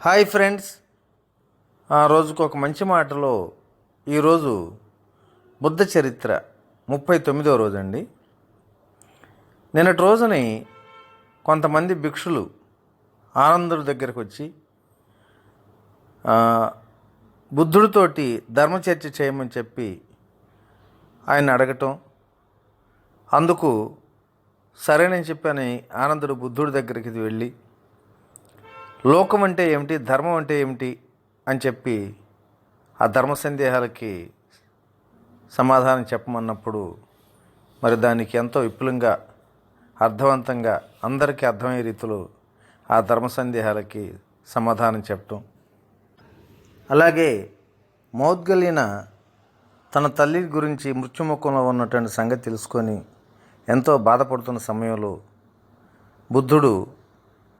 Hi friends. ఆ రోజుకు ఒక మంచి మాటలో ఈరోజు బుద్ధ చరిత్ర ముప్పై తొమ్మిదో రోజు అండి నిన్నటి రోజుని కొంతమంది భిక్షులు ఆనందుడి దగ్గరకు వచ్చి ఆ, బుద్ధుడితోటి ధర్మచర్చ చేయమని చెప్పి ఆయన అడగటం అందుకు సరేనని చెప్పని ఆనందుడు బుద్ధుడి దగ్గరికి వెళ్ళి లోకం అంటే ఏమిటి? ధర్మం అంటే ఏమిటి? అని చెప్పి ఆ ధర్మ సందేహాలకి సమాధానం చెప్పమన్నప్పుడు మరి దానికి ఎంతో విపులంగా అర్థవంతంగా అందరికీ అర్థమయ్యే రీతిలో ఆ ధర్మ సందేహాలకి సమాధానం చెప్పటం అలాగే మౌద్గల్యన తన తల్లి గురించి మృత్యుముఖంలో ఉన్నటువంటి సంగతి తెలుసుకొని ఎంతో బాధపడుతున్న సమయంలో బుద్ధుడు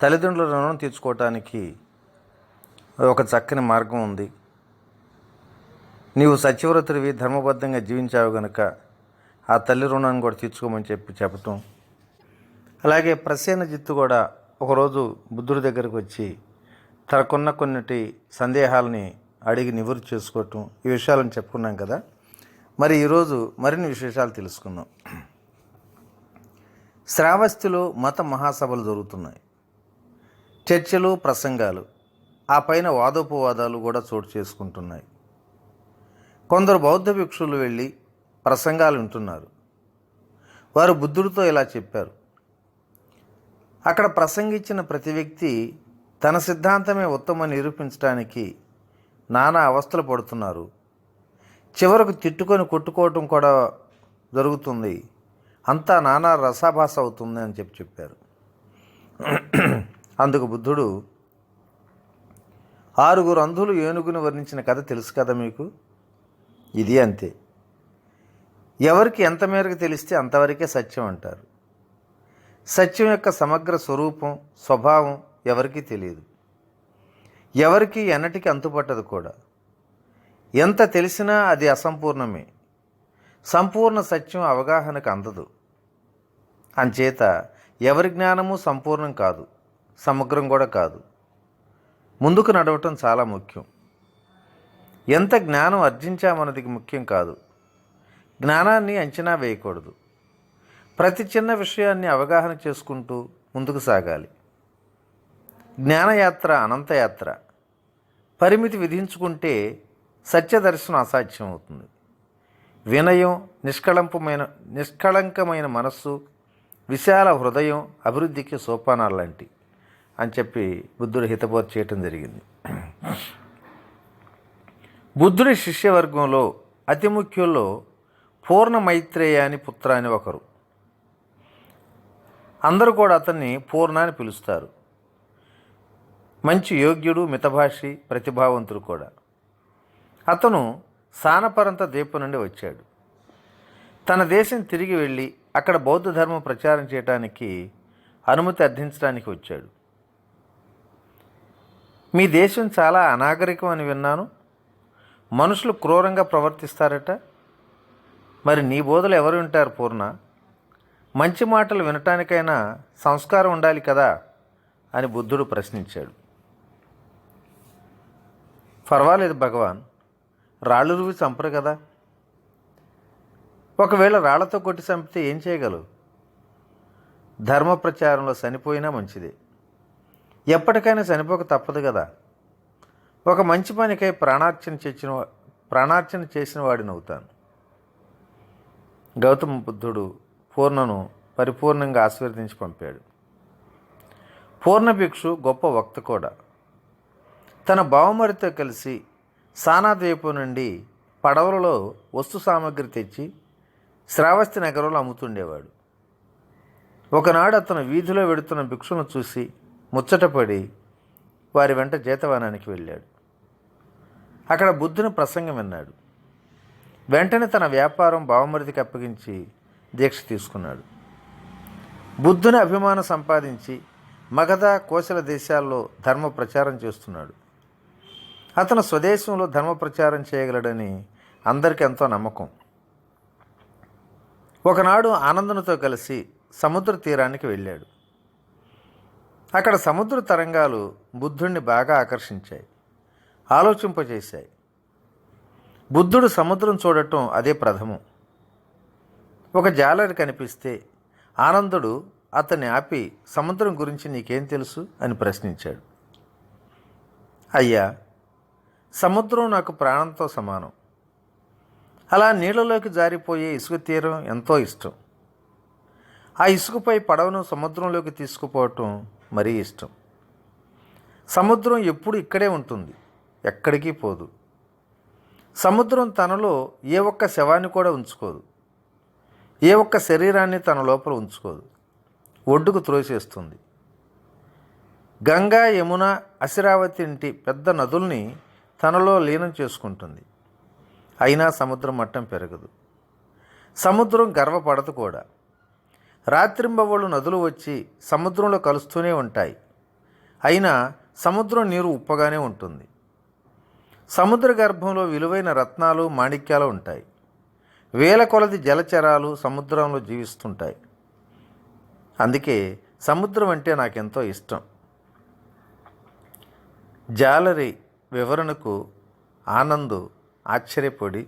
తల్లిదండ్రుల రుణం తీర్చుకోవటానికి ఒక చక్కని మార్గం ఉంది. నీవు సత్యవ్రతుడివి ధర్మబద్ధంగా జీవించావు గనుక ఆ తల్లి రుణాన్ని కూడా తీర్చుకోమని చెప్పి చెప్పటం. అలాగే ప్రసేన జిత్తు కూడా ఒకరోజు బుద్ధుడి దగ్గరకు వచ్చి తనకున్న కొన్నిటి సందేహాలని అడిగి నివృత్తి చేసుకోవటం. ఈ విషయాలను చెప్పుకున్నాం కదా. మరి ఈరోజు మరిన్ని విశేషాలు తెలుసుకుందాం. శ్రావస్తిలో మత మహాసభలు జరుగుతున్నాయి. చర్చలు ప్రసంగాలు ఆ పైన వాదోపవాదాలు కూడా చోటు చేసుకుంటున్నాయి. కొందరు బౌద్ధ భిక్షులు వెళ్ళి ప్రసంగాలు వింటున్నారు. వారు బుద్ధుడితో ఇలా చెప్పారు. అక్కడ ప్రసంగించిన ప్రతి వ్యక్తి తన సిద్ధాంతమే ఉత్తమం నిరూపించడానికి నానా అవస్థలు పడుతున్నారు. చివరకు తిట్టుకొని కొట్టుకోవటం కూడా జరుగుతుంది. అంతా నానా రసాభాస అవుతుంది అని చెప్పి చెప్పారు. అందుకు బుద్ధుడు ఆరుగురు అంధులు ఏనుగుని వర్ణించిన కథ తెలుసు కదా మీకు? ఇది అంతే. ఎవరికి ఎంత మేరకు తెలిస్తే అంతవరకే సత్యం అంటారు. సత్యం యొక్క సమగ్ర స్వరూపం స్వభావం ఎవరికీ తెలియదు. ఎవరికి ఎన్నటికి అంతుపట్టదు కూడా. ఎంత తెలిసినా అది అసంపూర్ణమే. సంపూర్ణ సత్యం అవగాహనకు అందదు. అంచేత ఎవరి జ్ఞానము సంపూర్ణం కాదు. సమగ్రం కూడా కాదు. ముందుకు నడవటం చాలా ముఖ్యం. ఎంత జ్ఞానం అర్జించామన్నది ముఖ్యం కాదు. జ్ఞానాన్ని అంచనా వేయకూడదు. ప్రతి చిన్న విషయాన్ని అవగాహన చేసుకుంటూ ముందుకు సాగాలి. జ్ఞానయాత్ర అనంతయాత్ర. పరిమితి విధించుకుంటే సత్యదర్శనం అసాధ్యం అవుతుంది వినయం నిష్కళంపమైన నిష్కళంకమైన మనస్సు విశాల హృదయం అభివృద్ధికి సోపానాలు లాంటివి. అని చెప్పి బుద్ధుడు హితబోధ చేయటం జరిగింది. బుద్ధుడి శిష్యవర్గంలో అతి ముఖ్యుల్లో పూర్ణ మైత్రేయ అని పుత్ర అని ఒకరు. అందరూ కూడా అతన్ని పూర్ణ అని పిలుస్తారు. మంచి యోగ్యుడు మితభాషి ప్రతిభావంతుడు కూడా. అతను సానపరంత ద్వీపం నుండి వచ్చాడు. తన దేశం తిరిగి వెళ్ళి అక్కడ బౌద్ధ ధర్మం ప్రచారం చేయడానికి అనుమతి అర్థించడానికి వచ్చాడు. మీ దేశం చాలా అనాగరికం అని విన్నాను. మనుషులు క్రూరంగా ప్రవర్తిస్తారట. మరి నీ బోధలు ఎవరు వింటారు పూర్ణ? మంచి మాటలు వినటానికైనా సంస్కారం ఉండాలి కదా? అని బుద్ధుడు ప్రశ్నించాడు. పర్వాలేదు భగవాన్ రాళ్ళు రువి చంపరు కదా. ఒకవేళ రాళ్ళతో కొట్టి చంపితే ఏం చేయగలవు? ధర్మ ప్రచారంలో చనిపోయినా మంచిదే. ఎప్పటికైనా చనిపోక తప్పదు కదా. ఒక మంచి పనికై ప్రాణార్చన చేసిన ప్రాణార్చన చేసిన వాడిని అవుతాను. గౌతమ బుద్ధుడు పూర్ణను పరిపూర్ణంగా ఆశీర్వదించి పంపాడు. పూర్ణ భిక్షు గొప్ప వక్త కూడా. తన బావమరితో కలిసి సానాద్వీపం నుండి పడవలలో వస్తు సామాగ్రి తెచ్చి శ్రావస్తి నగరంలో అమ్ముతుండేవాడు. ఒకనాడు అతను వీధిలో వెడుతున్న భిక్షును చూసి ముచ్చటపడి వారి వెంట జీతవనానికి వెళ్ళాడు. అక్కడ బుద్ధుని ప్రసంగం విన్నాడు. వెంటనే తన వ్యాపారం బావమరిదికి అప్పగించి దీక్ష తీసుకున్నాడు. బుద్ధుని అభిమానం సంపాదించి మగధ కోశల దేశాల్లో ధర్మ ప్రచారం చేస్తున్నాడు. అతను స్వదేశంలో ధర్మ ప్రచారం చేయగలడని అందరికీ ఎంతో నమ్మకం. ఒకనాడు ఆనందనతో కలిసి సముద్ర తీరానికి వెళ్ళాడు. అక్కడ సముద్ర తరంగాలు బుద్ధుణ్ణి బాగా ఆకర్షించాయి ఆలోచింపజేశాయి. బుద్ధుడు సముద్రం చూడటం అదే ప్రథమం. ఒక జాలరి కనిపిస్తే ఆనందుడు అతన్ని ఆపి సముద్రం గురించి నీకేం తెలుసు? అని ప్రశ్నించాడు. అయ్యా సముద్రం నాకు ప్రాణంతో సమానం. అలా నీళ్ళలోకి జారిపోయే ఇసుక తీరం ఎంతో ఇష్టం. ఆ ఇసుకపై పడవను సముద్రంలోకి తీసుకుపోవటం మరీ ఇష్టం. సముద్రం ఎప్పుడు ఇక్కడే ఉంటుంది ఎక్కడికి పోదు. సముద్రం తనలో ఏ ఒక్క శవాన్ని కూడా ఉంచుకోదు ఏ ఒక్క శరీరాన్ని తన లోపల ఉంచుకోదు. ఒడ్డుకు త్రోసేస్తుంది గంగా యమున అసిరావతి ఇంటి పెద్ద నదుల్ని తనలో లీనం చేసుకుంటుంది. అయినా సముద్రం మట్టం పెరగదు. సముద్రం గర్వపడదు కూడా. రాత్రింబవళ్ళు నదులు వచ్చి సముద్రంలో కలుస్తూనే ఉంటాయి. అయినా సముద్రం నీరు ఉప్పగానే ఉంటుంది. సముద్ర గర్భంలో విలువైన రత్నాలు మాణిక్యాలు ఉంటాయి. వేల కొలది జలచరాలు సముద్రంలో జీవిస్తుంటాయి. అందుకే సముద్రం అంటే నాకెంతో ఇష్టం. జాలరి వివరణకు ఆనందు ఆశ్చర్యపడి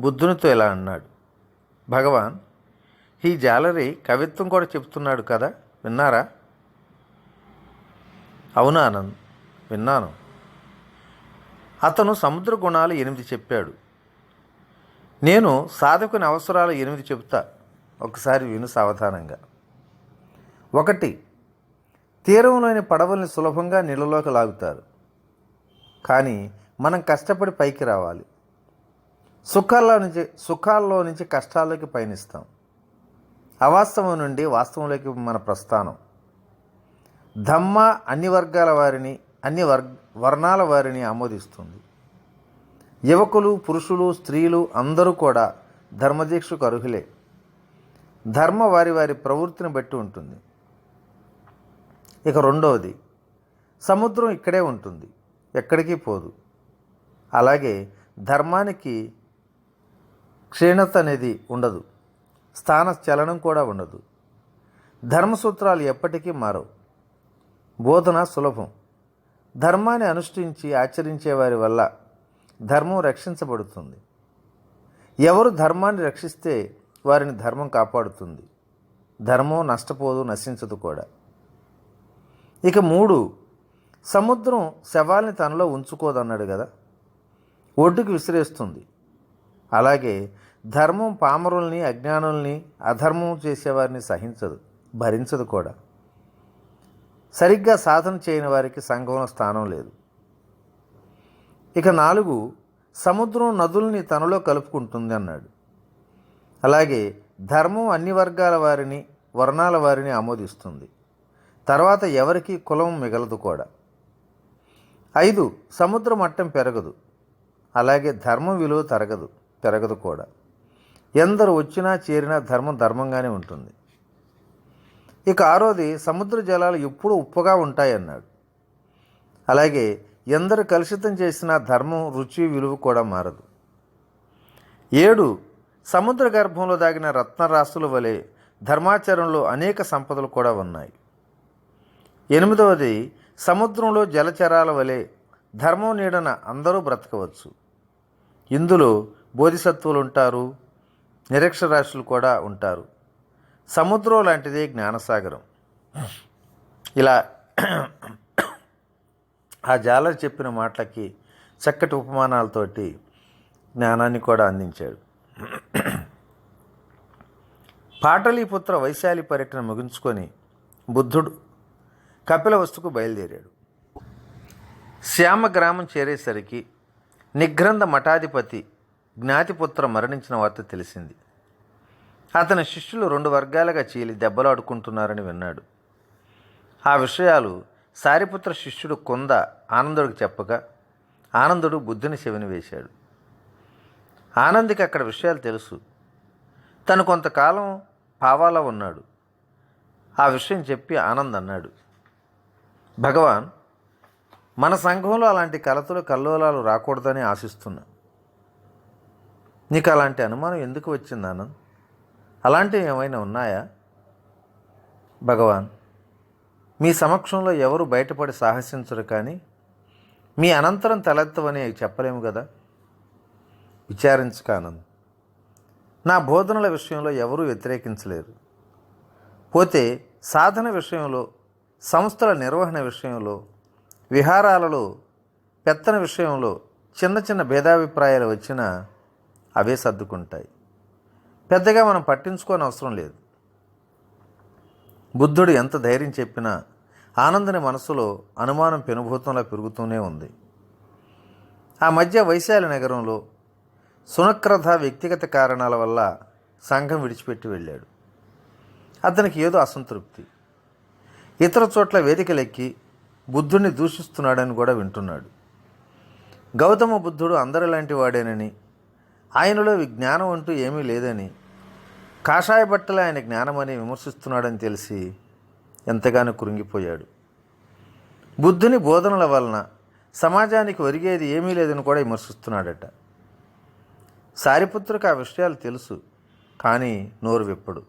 బుద్ధునితో ఇలా అన్నాడు. భగవాన్ ఈ జాలరి కవిత్వం కూడా చెప్తున్నాడు కదా విన్నారా? అవునా ఆనంద్ విన్నాను. అతను సముద్ర గుణాలు ఎనిమిది చెప్పాడు. నేను సాధకుని అవసరాలు ఎనిమిది చెబుతా ఒకసారి విను సావధానంగా. ఒకటి తీరంలోని పడవల్ని సులభంగా నీళ్ళలోకి లాగుతారు. కానీ మనం కష్టపడి పైకి రావాలి. సుఖాల్లో నుంచి సుఖాల్లో నుంచి కష్టాల్లోకి పయనిస్తాం. అవాస్తవం నుండి వాస్తవంలోకి మన ప్రస్థానం. ధమ్మ అన్ని వర్గాల వారిని అన్ని వర్ వర్ణాల వారిని ఆమోదిస్తుంది. యువకులు పురుషులు స్త్రీలు అందరూ కూడా ధర్మదీక్షకు అర్హులే. ధర్మ వారి వారి ప్రవృత్తిని బట్టి ఉంటుంది. ఇక రెండవది సముద్రం ఇక్కడే ఉంటుంది ఎక్కడికి పోదు. అలాగే ధర్మానికి క్షీణత అనేది ఉండదు. స్థాన చలనం కూడా ఉండదు. ధర్మసూత్రాలు ఎప్పటికీ మారవు. బోధన సులభం. ధర్మాన్ని అనుష్ఠించి ఆచరించే వారి వల్ల ధర్మం రక్షించబడుతుంది. ఎవరు ధర్మాన్ని రక్షిస్తే వారిని ధర్మం కాపాడుతుంది. ధర్మం నష్టపోదు నశించదు కూడా. ఇక మూడు సముద్రం శవాల్ని తనలో ఉంచుకోదన్నాడు కదా. ఒడ్డుకు విసిరేస్తుంది. అలాగే ధర్మం పామరుల్ని అజ్ఞానుల్ని అధర్మం చేసేవారిని సహించదు భరించదు కూడా. సరిగ్గా సాధన చేయని వారికి సంఘంలో స్థానం లేదు. ఇక నాలుగు సముద్రం నదుల్ని తనలో కలుపుకుంటుంది అన్నాడు. అలాగే ధర్మం అన్ని వర్గాల వారిని వర్ణాల వారిని ఆమోదిస్తుంది. తర్వాత ఎవరికి కులం మిగలదు కూడా. ఐదు సముద్ర మట్టం పెరగదు. అలాగే ధర్మం విలువ తరగదు పెరగదు కూడా. ఎందరు వచ్చినా చేరినా ధర్మం ధర్మంగానే ఉంటుంది. ఇక ఆరోది సముద్ర జలాలు ఎప్పుడూ ఉప్పుగా ఉంటాయన్నాడు. అలాగే ఎందరు కలుషితం చేసినా ధర్మం రుచి విలువ కూడా మారదు. ఏడు సముద్ర గర్భంలో దాగిన రత్నరాశుల వలె ధర్మాచరణలో అనేక సంపదలు కూడా ఉన్నాయి. ఎనిమిదవది సముద్రంలో జలచరాల వలె ధర్మం నీడన అందరూ బ్రతకవచ్చు. ఇందులో బోధిసత్వులు ఉంటారు నిరక్షరాశులు కూడా ఉంటారు. సముద్రం లాంటిదే జ్ఞానసాగరం. ఇలా ఆ జాలర్ చెప్పిన మాటలకి చక్కటి ఉపమానాలతోటి జ్ఞానాన్ని కూడా అందించాడు. పాటలీపుత్ర వైశాలి పర్యటన ముగించుకొని బుద్ధుడు కపిలవస్తుకు బయలుదేరాడు. శ్యామ గ్రామం చేరేసరికి నిగ్రంథ మఠాధిపతి జ్ఞాతిపుత్ర మరణించిన వార్త తెలిసింది. అతని శిష్యులు రెండు వర్గాలుగా చీలి దెబ్బలాడుకుంటున్నారని విన్నాడు. ఆ విషయాలు సారిపుత్ర శిష్యుడు కొంద ఆనందుడికి చెప్పగా ఆనందుడు బుద్ధిని చెవిని వేశాడు. ఆనందికి అక్కడ విషయాలు తెలుసు. తను కొంతకాలం పావాలో ఉన్నాడు. ఆ విషయం చెప్పి ఆనంద్ అన్నాడు. భగవాన్ మన సంఘంలో అలాంటి కలతలు కల్లోలాలు రాకూడదని ఆశిస్తున్నా. నీకు అలాంటి అనుమానం ఎందుకు వచ్చింది ఆనంద్? అలాంటివి ఏమైనా ఉన్నాయా? భగవాన్ మీ సమక్షంలో ఎవరు బయటపడి సాహసించరు కానీ మీ అనంతరం తలెత్తవని చెప్పలేము కదా? విచారించక నా బోధనల విషయంలో ఎవరూ వ్యతిరేకించలేరు. పోతే సాధన విషయంలో సంస్థల నిర్వహణ విషయంలో విహారాలలో పెత్తన విషయంలో చిన్న చిన్న భేదాభిప్రాయాలు వచ్చినా అవే సర్దుకుంటాయి. పెద్దగా మనం పట్టించుకోని అవసరం లేదు. బుద్ధుడు ఎంత ధైర్యం చెప్పినా ఆనందని మనసులో అనుమానం పెనుభూతంలా పెరుగుతూనే ఉంది. ఆ మధ్య వైశాలి నగరంలో సునక్రథ వ్యక్తిగత కారణాల వల్ల సంఘం విడిచిపెట్టి వెళ్ళాడు. అతనికి ఏదో అసంతృప్తి. ఇతర చోట్ల వేదికలెక్కి బుద్ధుడిని దూషిస్తున్నాడని కూడా వింటున్నాడు. గౌతమ బుద్ధుడు అందరిలాంటి వాడేనని ఆయనలో జ్ఞానం అంటూ ఏమీ లేదని కాషాయ బట్టలు ఆయన జ్ఞానమని విమర్శిస్తున్నాడని తెలిసి ఎంతగానో కృంగిపోయాడు. బుద్ధుని బోధనల వలన సమాజానికి ఒరిగేది ఏమీ లేదని కూడా విమర్శిస్తున్నాడట. సారిపుత్రుకు ఆ విషయాలు తెలుసు కానీ నోరు విప్పడు.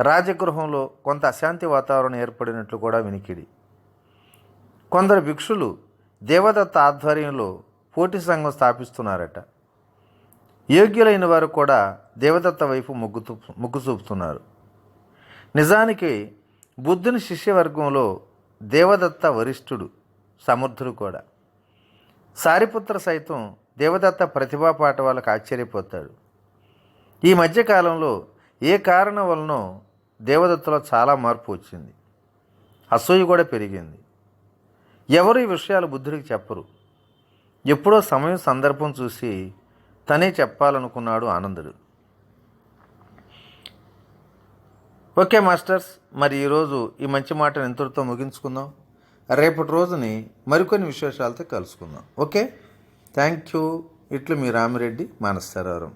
రాజగృహంలో కొంత అశాంతి వాతావరణం ఏర్పడినట్లు కూడా వినికిడి. కొందరు భిక్షులు దేవదత్త ఆధ్వర్యంలో పోటీ సంఘం స్థాపిస్తున్నారట. యోగ్యులైన వారు కూడా దేవదత్త వైపు మొగ్గు మొగ్గు చూపుతున్నారు. నిజానికి బుద్ధుని శిష్యవర్గంలో దేవదత్త వరిష్ఠుడు సమర్థుడు కూడా. సారిపుత్ర సైతం దేవదత్త ప్రతిభా పాట వాళ్ళకు ఆశ్చర్యపోతాడు. ఈ మధ్యకాలంలో ఏ కారణం వలనో దేవదత్తలో చాలా మార్పు వచ్చింది. అసూయ కూడా పెరిగింది. ఎవరు ఈ విషయాలు బుద్ధుడికి చెప్పరు. ఎప్పుడో సమయం సందర్భం చూసి తనే చెప్పాలనుకున్నాడు ఆనందుడు. ఓకే మాస్టర్స్ మరి ఈరోజు ఈ మంచి మాటను ఇంతటితో ముగించుకుందాం? రేపటి రోజుని మరికొన్ని విశేషాలతో కలుసుకుందాం. ఓకే? Thank you. ఇట్లు మీ రామిరెడ్డి మానసరారం